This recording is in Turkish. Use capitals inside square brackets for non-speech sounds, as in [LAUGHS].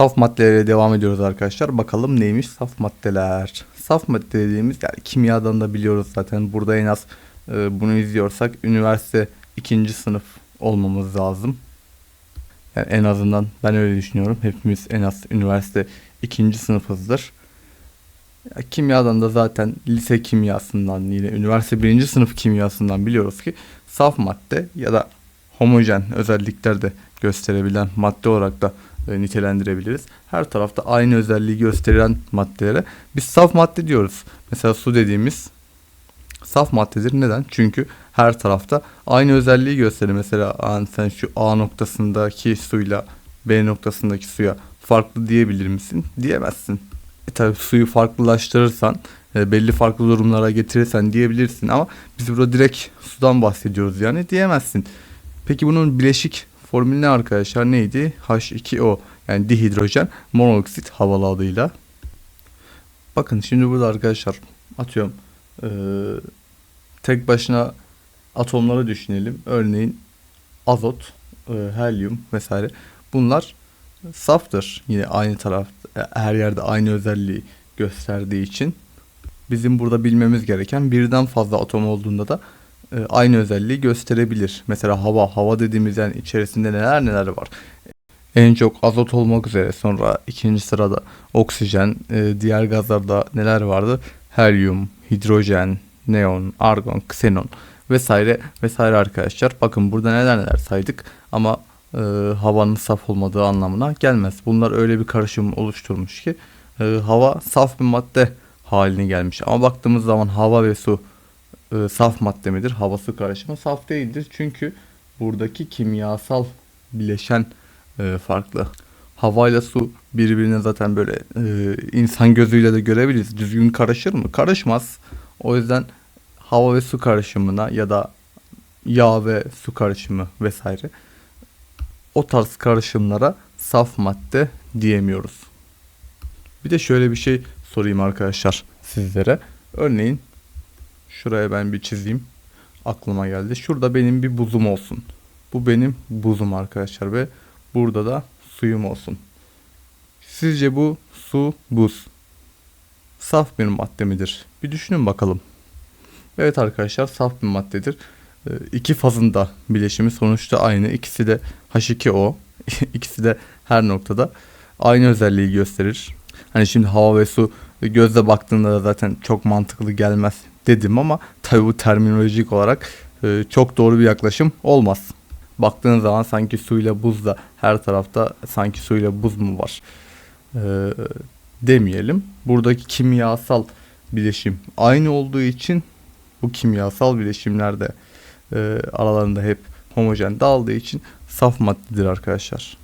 Saf maddelere devam ediyoruz arkadaşlar. Bakalım neymiş saf maddeler. Saf madde dediğimiz yani kimyadan da biliyoruz zaten. Burada en az e, bunu izliyorsak üniversite ikinci sınıf olmamız lazım. Yani en azından ben öyle düşünüyorum. Hepimiz en az üniversite ikinci sınıfızdır. Ya, kimyadan da zaten lise kimyasından yine üniversite birinci sınıf kimyasından biliyoruz ki saf madde ya da homojen özellikler de gösterebilen madde olarak da e, nitelendirebiliriz. Her tarafta aynı özelliği gösteren maddelere biz saf madde diyoruz. Mesela su dediğimiz saf maddedir. Neden? Çünkü her tarafta aynı özelliği gösterir. Mesela "Aa, sen şu A noktasındaki suyla B noktasındaki suya farklı diyebilir misin? Diyemezsin. E tabi suyu farklılaştırırsan e, belli farklı durumlara getirirsen diyebilirsin ama biz burada direkt sudan bahsediyoruz yani diyemezsin. Peki bunun bileşik formülü ne arkadaşlar neydi? H2O yani dihidrojen monoksit havalı adıyla. Bakın şimdi burada arkadaşlar atıyorum eee, tek başına atomları düşünelim. Örneğin azot, eee, helyum vesaire. Bunlar saftır. Yine aynı taraf her yerde aynı özelliği gösterdiği için bizim burada bilmemiz gereken birden fazla atom olduğunda da e, aynı özelliği gösterebilir. Mesela hava, hava dediğimiz yani içerisinde neler neler var. En çok azot olmak üzere sonra ikinci sırada oksijen, e, diğer gazlarda neler vardı? Helyum, hidrojen, neon, argon, ksenon vesaire vesaire arkadaşlar. Bakın burada neler neler saydık ama e, havanın saf olmadığı anlamına gelmez. Bunlar öyle bir karışım oluşturmuş ki e, hava saf bir madde haline gelmiş. Ama baktığımız zaman hava ve su e, saf madde midir? Hava su karışımı saf değildir. Çünkü buradaki kimyasal bileşen e, farklı. Havayla su birbirine zaten böyle e, insan gözüyle de görebiliriz. Düzgün karışır mı? Karışmaz. O yüzden hava ve su karışımına ya da yağ ve su karışımı vesaire o tarz karışımlara saf madde diyemiyoruz. Bir de şöyle bir şey sorayım arkadaşlar sizlere. Örneğin şuraya ben bir çizeyim. Aklıma geldi. Şurada benim bir buzum olsun. Bu benim buzum arkadaşlar ve burada da suyum olsun. Sizce bu su buz saf bir madde midir? Bir düşünün bakalım. Evet arkadaşlar saf bir maddedir. Ee, İki fazın da bileşimi sonuçta aynı. İkisi de H2O. [LAUGHS] İkisi de her noktada aynı özelliği gösterir. Hani şimdi hava ve su gözle baktığında da zaten çok mantıklı gelmez dedim ama tabi bu terminolojik olarak e, çok doğru bir yaklaşım olmaz. Baktığın zaman sanki suyla buz da her tarafta sanki suyla buz mu var e, demeyelim. Buradaki kimyasal bileşim aynı olduğu için bu kimyasal bileşimlerde e, aralarında hep homojen dağıldığı için saf maddedir arkadaşlar.